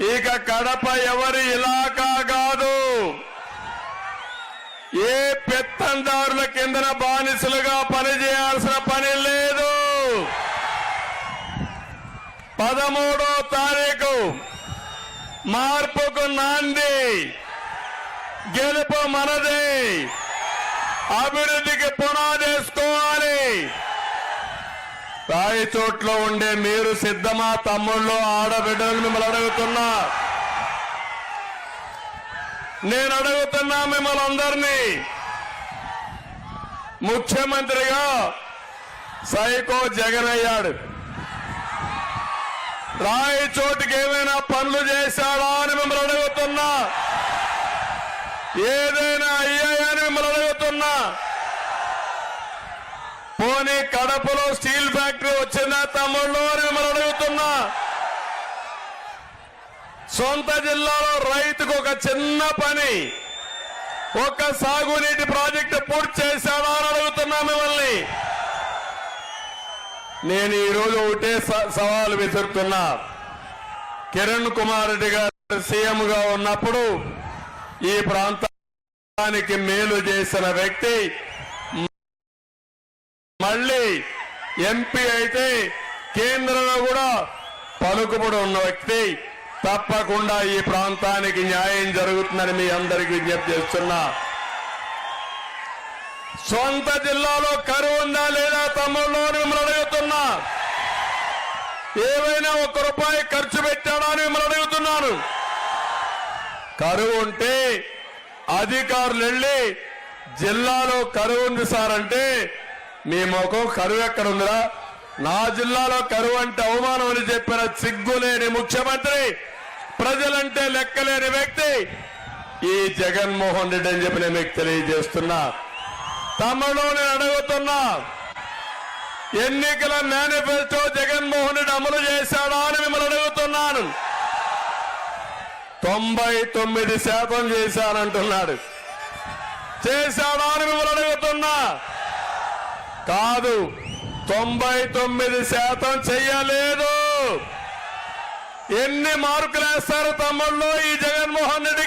ఇక కడప ఎవరి ఇలాకా కాదు. ఏ పెత్తందారుల కిందన బానిసలుగా పనిచేయాల్సిన పని లేదు. పదమూడో తారీఖు మార్పుకు నాంది. గెలుపు మనది. అభివృద్ధికి పునాది రాయి చోట్ల ఉండే మీరు సిద్ధమా తమ్ముళ్ళు ఆడబిడ్డలు మిమ్మల్ని అడుగుతున్నా? నేను అడుగుతున్నా మిమ్మల్ని అందరినీ. ముఖ్యమంత్రిగా సైకో జగన్ అయ్యాడు. రాయి చోటుకి ఏమైనా పనులు చేశాడా అని మిమ్మల్ని అడుగుతున్నా. ఏదైనా అయ్యాయని మిమ్మల్ని అడుగుతున్నా. పోనీ కడపలో స్టీల్ ఫ్యాక్టరీ వచ్చిందా? తమ్ముళ్ళు అని మిమ్మల్ని అడుగుతున్నా. సొంత జిల్లాలో రైతుకు ఒక చిన్న పని. ఒక సాగునీటి ప్రాజెక్టు పూర్తి చేశాడా అని అడుగుతున్నా మిమ్మల్ని. నేను ఈరోజు ఒకటే స- విసురుతున్నా. కిరణ్ కుమార్ రెడ్డి గారు సీఎం గా ఉన్నప్పుడు ఈ ప్రాంతానికి మేలు చేసిన వ్యక్తి మళ్ళీ ఎంపీ అయితే కేంద్రంలో కూడా పలుకుబడి ఉన్న వ్యక్తి తప్పకుండా ఈ ప్రాంతానికి న్యాయం జరుగుతుందని మీ అందరికీ విజ్ఞప్తి చేస్తున్నా. సొంత జిల్లాలో కరువు ఉందా లేదా తమ్ముళ్ళు మిమ్మల్ని అడుగుతున్నా. ఏవైనా ఒక్క రూపాయి ఖర్చు పెట్టాడా అని మిమ్మల్ని అడుగుతున్నాను. కరువు ఉంటే అధికారులు వెళ్ళి జిల్లాలో కరువు ఉంది సార్ అంటే మీ ముఖం కరువు ఎక్కడ ఉందిరా నా జిల్లాలో కరువు అంటే అవమానం అని చెప్పిన సిగ్గులేని ముఖ్యమంత్రి ప్రజలంటే లెక్కలేని వ్యక్తి. ఈ జగన్మోహన్ రెడ్డి అని చెప్పి నేను మీకు తెలియజేస్తున్నా. తమలో నేను అడుగుతున్నా ఎన్నికల మేనిఫెస్టో జగన్మోహన్ రెడ్డి అమలు చేశాడా అని మిమ్మల్ని అడుగుతున్నాను. తొంభై తొమ్మిది శాతం చేశానంటున్నాడు. చేశాడా అని మిమ్మల్ని అడుగుతున్నా. కాదు. తొంభై తొమ్మిది శాతం చెయ్యలేదు. ఎన్ని మార్కులు వేస్తారు తమ్ముళ్ళు ఈ జగన్మోహన్ రెడ్డి